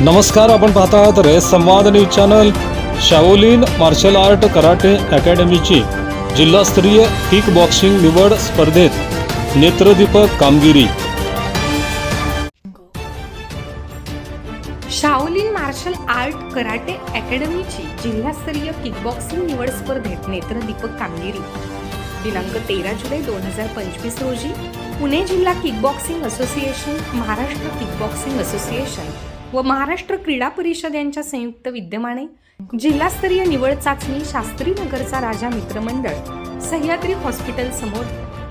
नमस्कार आपण पाहत आहात रेस संवाद news channel. Shaolin martial art karate अकॅडमीची जिल्हास्तरीय किक बॉक्सिंग निवड स्पर्धेत नेत्रदीपक कामगिरी. शाओलिन मार्शल आर्ट कराटे अकॅडमीची जिल्हास्तरीय किकबॉक्सिंग निवड स्पर्धेत नेत्रदीपक कामगिरी. दिनांक तेरा जुलै दोन हजार पंचवीस रोजी पुणे जिल्हा kickboxing association Maharashtra kickboxing association व महाराष्ट्र क्रीडा परिषद यांच्या संयुक्त विद्यमाने जिल्हास्तरीय निवड चाचणी शास्त्री नगरचा राजा मित्रमंडळ सह्याद्री हॉस्पिटल समोर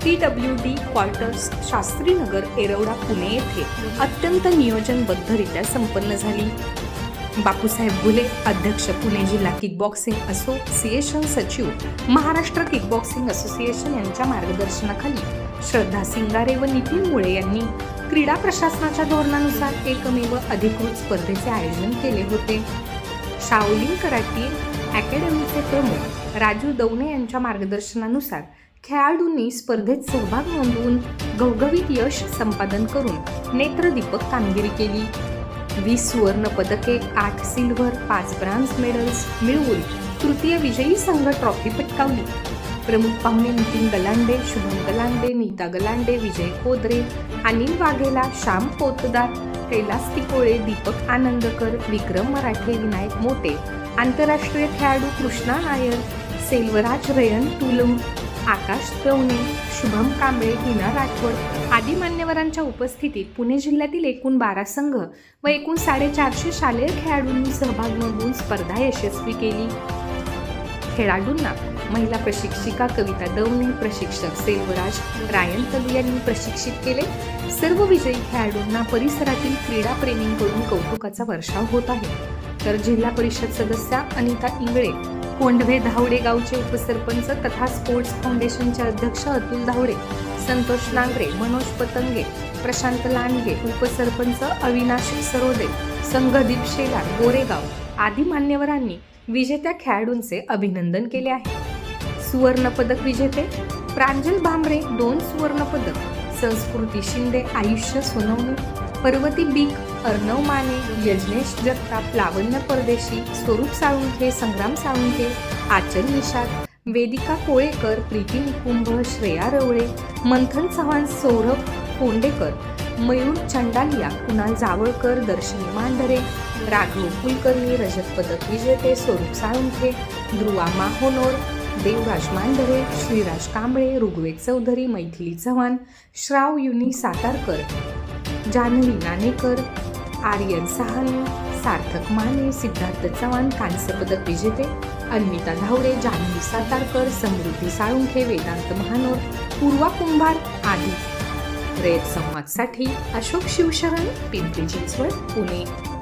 P W D quarters Shastrinagar Yerawada Pune येथे अत्यंत नियोजनबद्धरित्या संपन्न झाली. बापूसाहेब घुले अध्यक्ष पुणे जिल्हा किकबॉक्सिंग असोसिएशन सचिव महाराष्ट्र किकबॉक्सिंग असोसिएशन यांच्या मार्गदर्शनाखाली श्रद्धा सिंगारे व नितीन मुळे यांनी क्रीडा प्रशासनाच्या धोरणानुसार एकमेव अधिकृत स्पर्धेचे आयोजन केले होते. शाओलिन कराटी अकॅडमीचे प्रमुख राजू दौने यांच्या मार्गदर्शनानुसार खेळाडूंनी स्पर्धेत सहभाग नोंदवून घवघवीत यश संपादन करून नेत्रदीपक कामगिरी केली. वीस सुवर्ण पदके आठ सिल्व्हर पाच ब्रांझ मेडल्स मिळवून तृतीय विजयी संघ ट्रॉफी पटकावली. प्रमुख पाहुणे नितीन गलांडे शुभम गलांडे नीता गलांडे विजय कोदरे अनिल वाघेला श्याम पोतदार कैलास तिकोळे दीपक आनंदकर विक्रम मराठे विनायक मोटे आंतरराष्ट्रीय खेळाडू कृष्णा नायर सेल्वराज रयन तुलम आकाश तवणे शुभम कांबळे हिना राठोड आदी मान्यवरांच्या उपस्थितीत पुणे जिल्ह्यातील एकूण बारा संघ व एकूण साडेचारशे शालेय खेळाडूंनी सहभाग नोंदवून स्पर्धा यशस्वी केली. खेळाडूंना महिला प्रशिक्षिका कविता दवणे प्रशिक्षक सेल्वराज रायन तलू यांनी प्रशिक्षित केले. सर्व विजयी खेळाडूंना परिसरातील क्रीडाप्रेमींकडून कौतुकाचा वर्षाव होत आहे. तर जिल्हा परिषद सदस्या अनिता इंगळे कोंढवे धावडे गावचे उपसरपंच तथा स्पोर्ट्स फाउंडेशनचे अध्यक्ष अतुल धावडे संतोष नांगरे मनोज पतंगे प्रशांत लांडगे उपसरपंच अविनाश सरोदे संघदीप शेलार गोरेगाव आदी मान्यवरांनी विजेत्या खेळाडूंचे अभिनंदन केले आहे. सुवर्णपदक विजेते प्रांजल भांबरे दोन सुवर्णपदक. संस्कृती शिंदे आयुष्य सोनवणे. पर्वती बीक अर्णव माने यजनेश जगताप लावण्य परदेशी स्वरूप साळुंखे संग्राम साळुंखे आचल निषाद वेदिका कोळेकर प्रीती निकुंभ श्रेया रवळे मंथन चव्हाण सौरभ कोंडेकर मयूर चंडालिया कुणाल जावळकर दर्शनी मांढरे राघव कुलकर्णी रजत पदक विजेते स्वरूप साळुंखे ध्रुवा माहोनोर देवराज मांडवे श्रीराज कांबळे ऋग्वेद चौधरी मैथिली चव्हाण श्राव युनी सातारकर जान्हवी नाणेकर आर्यन सहाने सार्थक माने सिद्धार्थ चव्हाण कांस्य पदक विजेते अन्विता धावडे जान्हवी सातारकर समृद्धी साळुंखे वेदांत महानोर पूर्वा कुंभार आदी. रयत संवादसाठी अशोक शिवशरण पिंपरी चिंचवड पुणे.